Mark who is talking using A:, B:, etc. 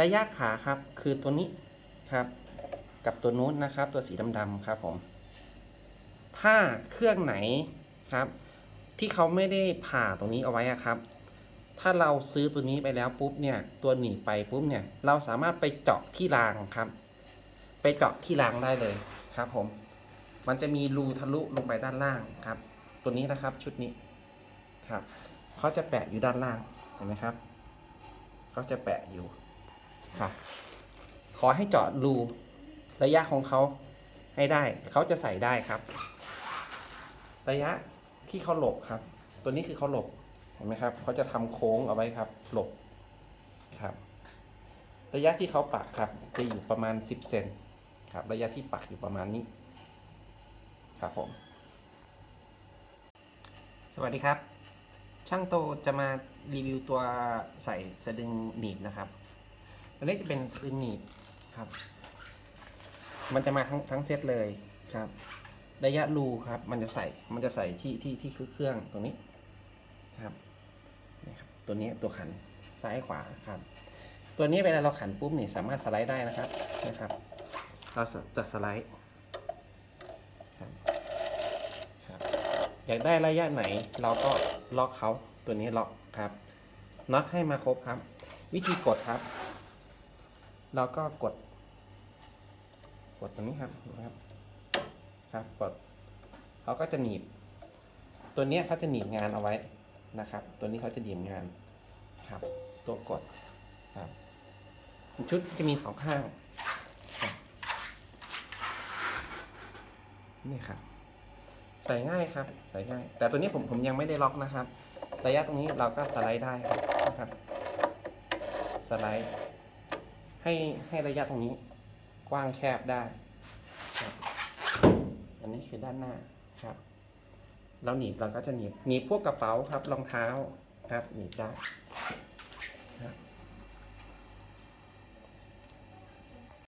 A: ระยะขาครับคือตัวนี้ครับ กับตัวนู้นนะครับ ตัวสีดำๆครับผม ถ้าเครื่องไหนครับ ที่เขาไม่ได้ผ่าตรงนี้เอาไว้อะครับ ถ้าเราซื้อตัวนี้ไปแล้วปุ๊บเนี่ย ตัวหนีไปปุ๊บเนี่ย เราสามารถไปเจาะที่รางครับ ไปเจาะที่รางได้เลยครับผม มันจะมีรูทะลุลงไปด้านล่างครับ ตัวนี้นะครับชุดนี้ครับเขาจะแปะอยู่ด้านล่างเห็นไหมครับเขาจะแปะอยู่ ครับขอให้เจาะรูระยะของเขาให้ได้ เขาจะใส่ได้ครับ ระยะที่เขาหลบครับ ตัวนี้คือเขาหลบ เห็นไหมครับ เขาจะทำโค้งเอาไว้ครับ หลบครับ ระยะที่เขาปักครับ จะอยู่ประมาณ 10เซนครับ ระยะที่ปักอยู่ประมาณนี้ ครับผม สวัสดีครับ ช่างโตจะมารีวิวตัวใส่สะดึงหนีบนะครับ ตัวนี้จะเป็นสะดึงหนีบครับ มันจะมาทั้งทั้งเซตเลยครับ ระยะรูครับ มันจะใส่ มันจะใส่ที่ที่ที่เครื่องตรงนี้ครับนี่ครับ ตัวนี้ตัวขันซ้ายขวาครับ ตัวนี้เวลาเราขันปุ๊บเนี่ยสามารถสไลด์ได้นะครับนะครับ เราจะสไลด์ครับครับอยากได้ระยะไหนเราก็ล็อกเขาตัวนี้ล็อกครับน็อตให้มาครบครับ วิธีกดครับ เราก็กด กดตรงนี้ครับนะครับ ครับกดเขาก็จะหนีบ ตัวนี้เขาจะหนีบงานเอาไว้นะครับ ตัวนี้เขาจะหนีบงานครับ ตัวกดครับชุดจะมีสองข้างนี่ครับ ใส่ง่ายครับ ใส่ง่าย แต่ตัวนี้ผมผมยังไม่ได้ล็อกนะครับ ระยะตรงนี้เราก็สไลด์ได้ครับนะครับ สไลด์ ให้ให้ระยะตรงนี้กว้างแคบได้ครับอันนี้คือด้านหน้าครับเราหนีบเราก็จะหนีบหนีบพวกกระเป๋าครับรองเท้าครับหนีบได้